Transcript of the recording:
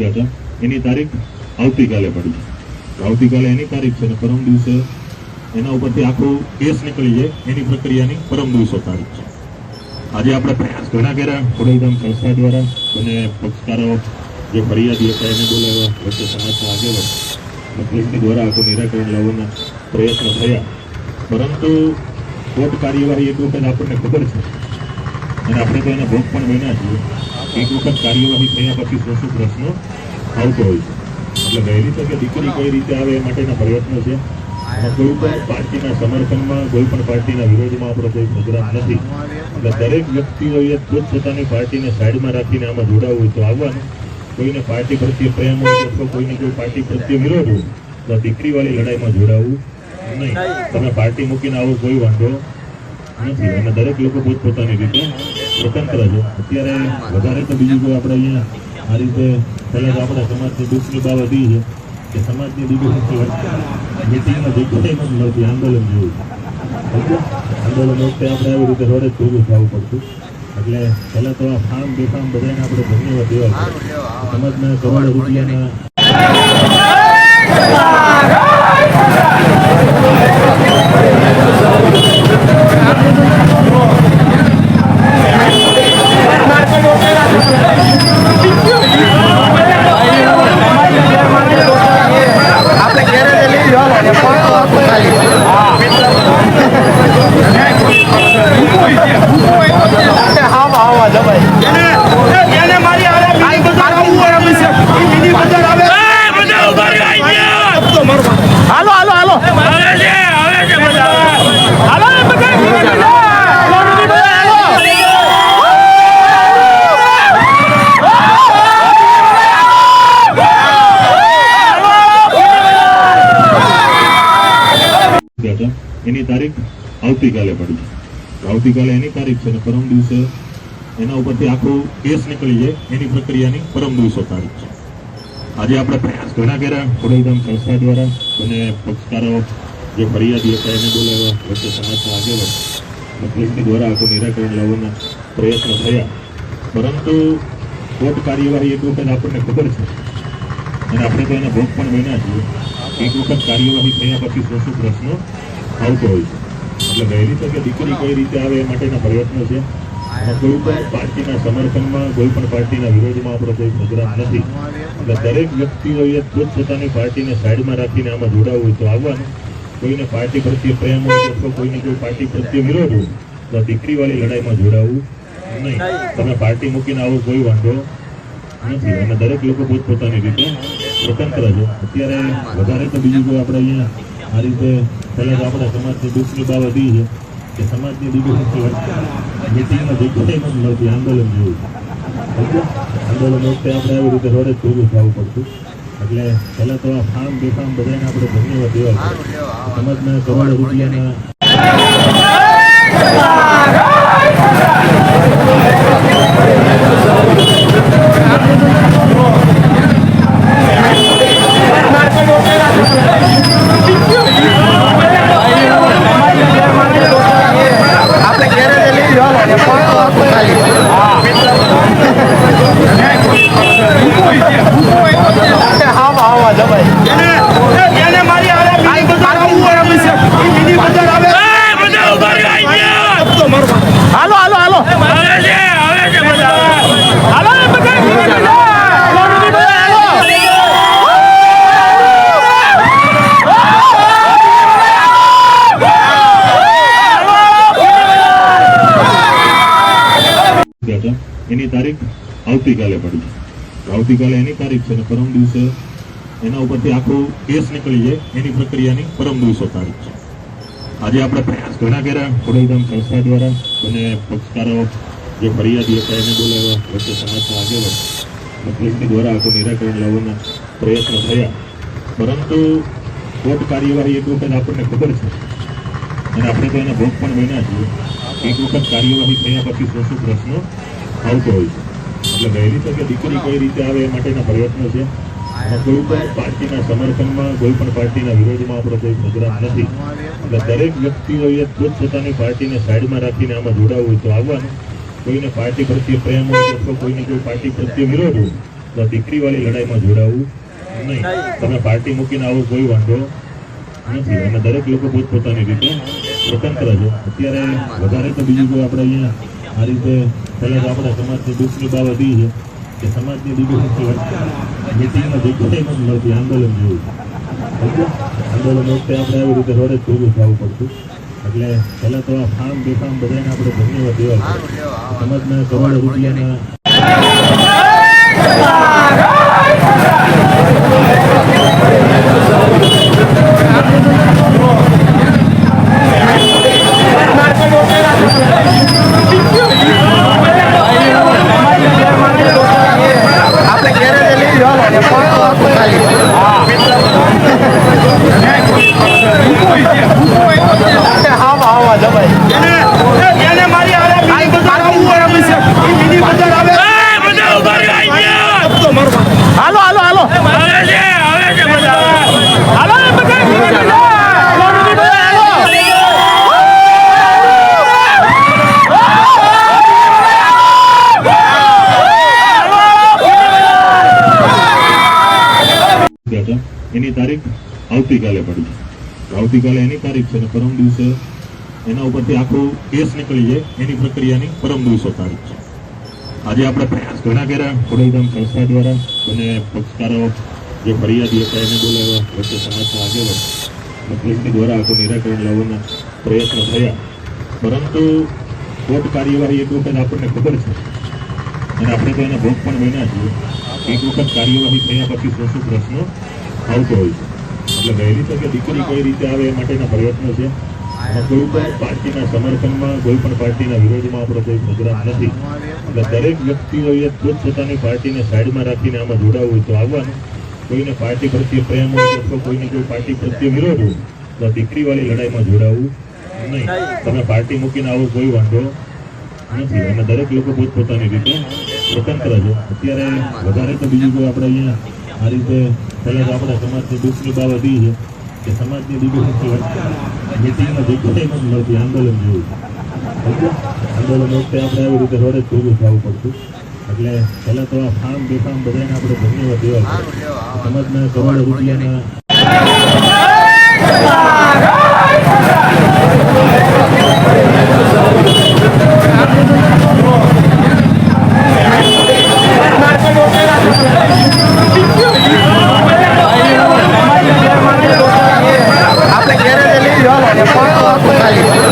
ગયા હતા એની તારીખ આવતીકાલે પડી આવતીકાલે એની તારીખ છે અને પરમ દિવસે એના ઉપરથી આખો કેસ નીકળી જાય, એની પ્રક્રિયાની પરમ દિવસે તારીખ છે. આજે આપણે પ્રયાસ ઘણા કર્યા, ખોડલધામ સંસ્થા દ્વારા અને પક્ષકારો જે ફરિયાદી હતા એને બોલાવ્યા, વચ્ચે સમાજના આગેવાન પોલીસની દ્વારા આખું નિરાકરણ લાવવાના પ્રયત્નો થયા. પરંતુ કોર્ટ કાર્યવાહી એક વખત આપણને ખબર છે. અને આપણે તો એના ભોગ પણ બન્યા છીએ. એક વખત કાર્યવાહી થયા પછી શું શું પ્રશ્નો આવતો હોય છે? એટલે વહેલી તકે દીકરી કઈ રીતે આવે એ માટેના પ્રયત્નો છે. કોઈ પણ પાર્ટીના સમર્થનમાં, કોઈ પણ પાર્ટીના વિરોધમાં આપણો કોઈ પ્રોગ્રામ નથી. એટલે દરેક વ્યક્તિઓએ ખુદ પોતાની પાર્ટીને સાઈડમાં રાખીને આમાં જોડાવવું હોય તો આવવાનું. કોઈને પાર્ટી પ્રત્યે પ્રેમ હોય અથવા કોઈને કોઈ પાર્ટી પ્રત્યે વિરોધ હોય, તો દીકરીવાળી લડાઈમાં જોડાવું નહીં. તમે પાર્ટી મૂકીને આવો કોઈ વાંધો નથી. અને દરેક લોકો પોતપોતાની રીતે સ્વતંત્ર છે. અત્યારે વધારે તો બીજું કોઈ આપણે અહીંયા આ રીતે પહેલાં તો આપણા સમાજની દુઃખની બાબત એ છે કે સમાજની બીજું મિટિંગમાં જગ્યાએ પણ મળતી આંદોલન જેવું? આંદોલન વખતે આપણે આવી રીતે રોડે જ ભેગું થવું પડતું. એટલે પહેલાં તો આ ફાર્મ બેફામ બધાને આપણે ધન્યવાદ દેવા સમાજના કરોડો રૂપિયાના я понял, હતા એની તારીખ આવતીકાલે પડી. આવતીકાલે એની તારીખ છે અને પરમ દિવસે એના ઉપરથી આખો કેસ નીકળી જાય, એની પ્રક્રિયાની પરમ દિવસે તારીખ છે. આજે આપણે પ્રયાસ ઘણા કર્યા, ખોડલધામ સંસ્થા દ્વારા અને પક્ષકારો જે ફરિયાદી હતા એને બોલાવ્યા, વચ્ચે સમાજના આગેવાન અને દ્વારા આખું નિરાકરણ લાવવાના પ્રયત્નો થયા. પરંતુ કોર્ટ કાર્યવાહી એક વખત આપણને ખબર છે. અને આપણે તો એના ભોગ પણ બન્યા છીએ. એક વખત કાર્યવાહી થયા પછી શું શું પ્રશ્નો આવતો હોય છે. એટલે વહેલી તકે દીકરી કઈ રીતે આવે એ માટેના પ્રયત્નો છે. કોઈ પણ પાર્ટીના સમર્થનમાં, કોઈ પણ પાર્ટીના વિરોધમાં આપણો કોઈ પ્રોગ્રામ નથી. એટલે દરેક વ્યક્તિઓએ ખુદ પોતાની પાર્ટીને સાઈડમાં રાખીને આમાં જોડાવવું હોય તો આવવાનું. કોઈને પાર્ટી પ્રત્યે પ્રેમ હોય અથવા કોઈને કોઈ પાર્ટી પ્રત્યે વિરોધ હોય તો દીકરીવાળી લડાઈમાં જોડાવવું નહીં. તમે પાર્ટી મૂકીને આવો કોઈ વાંધો નથી. અને દરેક લોકો પોતપોતાની રીતે સ્વતંત્ર છે. અત્યારે વધારે તો બીજું કોઈ આપણે અહીંયા આ રીતે પહેલાં તો આપણા સમાજની દુઃખની બાબત એ છે કે સમાજની બીજું મિટિંગમાં જગ્યાએ પણ મળતી આંદોલન જેવું? આંદોલન વખતે આપણે આવી રીતે રોડે જ ભેગું થવું પડતું. એટલે પહેલાં તો આ ફાર્મ બેફામ બધાને આપણે ધન્યવાદ દેવા સમાજના કરોડો રૂપિયાના Depois eu coloco o હતા એની તારીખ આવતીકાલે પડી આવતીકાલે એની તારીખ છે અને પરમ દિવસે એના ઉપરથી આખો કેસ નીકળી જાય, એની પ્રક્રિયાની પરમ દિવસે તારીખ છે. આજે આપણે પ્રયાસ ઘણા કર્યા, ખોડલધામ સંસ્થા દ્વારા અને પક્ષકારો જે ફરિયાદી હતા એને બોલાવ્યા, વચ્ચે સમાજના આગેવાન અને દ્વારા આખું નિરાકરણ લાવવાના પ્રયત્નો થયા. પરંતુ કોર્ટ કાર્યવાહી એક વખત આપણને ખબર છે. અને આપણે તો એના ભોગ પણ બન્યા છીએ. એક વખત કાર્યવાહી થયા પછી શું શું પ્રશ્નો આવતો હોય છે. એટલે વહેલી તકે દીકરી કઈ રીતે આવે એ માટેના પ્રયત્નો છે. કોઈ પણ પાર્ટીના સમર્થનમાં, કોઈ પણ પાર્ટીના વિરોધમાં આપણો કોઈ પ્રોગ્રામ નથી. એટલે દરેક વ્યક્તિઓએ ખુદ પોતાની પાર્ટીને સાઈડમાં રાખીને આમાં જોડાવવું તો આવવાનું. કોઈને પાર્ટી પ્રત્યે પ્રેમ હોય અથવા કોઈને કોઈ પાર્ટી પ્રત્યે વિરોધ હોય, તો દીકરીવાળી લડાઈમાં જોડાવવું નહીં. તમે પાર્ટી મૂકીને આવો, કોઈ વાંધો નથી. અને દરેક લોકો પોતપોતાની રીતે સ્વતંત્ર છે. અત્યારે વધારે તો બીજું કોઈ આપણે અહીંયા આ રીતે પહેલાં તો આપણા સમાજની દુઃખની બાબત એ છે કે સમાજની બીજું મિટિંગમાં જગ્યાએ પણ મળતી આંદોલન જેવું આંદોલન વખતે આપણે આવી રીતે રોડે જ ભેગું થવું પડતું. એટલે પહેલાં તો આ ફાર્મ બેફામ બધાને આપણે ધન્યવાદ દેવા સમાજના કરોડો રૂપિયાના Olha, pode colocar ali. હતા એની તારીખ આવતીકાલે પડી તો આવતીકાલે એની તારીખ છે અને પરમ દિવસે એના ઉપરથી આખો કેસ નીકળી જાય. એની પ્રક્રિયાની પરમ દિવસે તારીખ છે. આજે આપણે પ્રયાસ ઘણા કર્યા. ખોડલધામ સંસ્થા દ્વારા અને પક્ષકારો જે ફરિયાદી હતા એને બોલાવ્યા. વચ્ચે સમાજના આગેવાન મધ્યસ્થી દ્વારા આખું નિરાકરણ લાવવાના પ્રયત્નો થયા. પરંતુ કોર્ટ કાર્યવાહી એક વખત આપણને ખબર છે. અને આપણે તો એના ભોગ પણ બન્યા છીએ. એક વખત કાર્યવાહી થયા પછી શું શું પ્રશ્નો આવતો હોય છે? એટલે વહેલી તકે દીકરી કઈ રીતે આવે એ માટેના પ્રયત્નો છે. કોઈ પણ પોતપોતાની પાર્ટીને સાઈડમાં રાખીને આમાં જોડાવવું હોય તો આવવાનું. કોઈને પાર્ટી પ્રત્યે પ્રેમ હોય અથવા કોઈને કોઈ પાર્ટી પ્રત્યે વિરોધ તો દીકરીવાળી લડાઈમાં જોડાવવું નહીં. તમે પાર્ટી મૂકીને આવો કોઈ વાંધો નથી. અને દરેક લોકો પોતપોતાની રીતે સ્વતંત્ર છે. અત્યારે વધારે તો બીજું કોઈ આપણે અહીંયા આ રીતે પહેલાં તો આપણા સમાજની દુઃખની બાબત એ છે કે સમાજની બીજું મિટિંગમાં જગ્યાએ નથી મળતી આંદોલન જેવું? આંદોલન વખતે આપણે આવી રીતે રોડે જ ભેગું થવું પડતું. એટલે પહેલાં તો આ ફાર્મ બેફામ બધાને આપણે ધન્યવાદ દેવા સમાજના કરોડો રૂપિયાના Olha, põe lá, põe lá.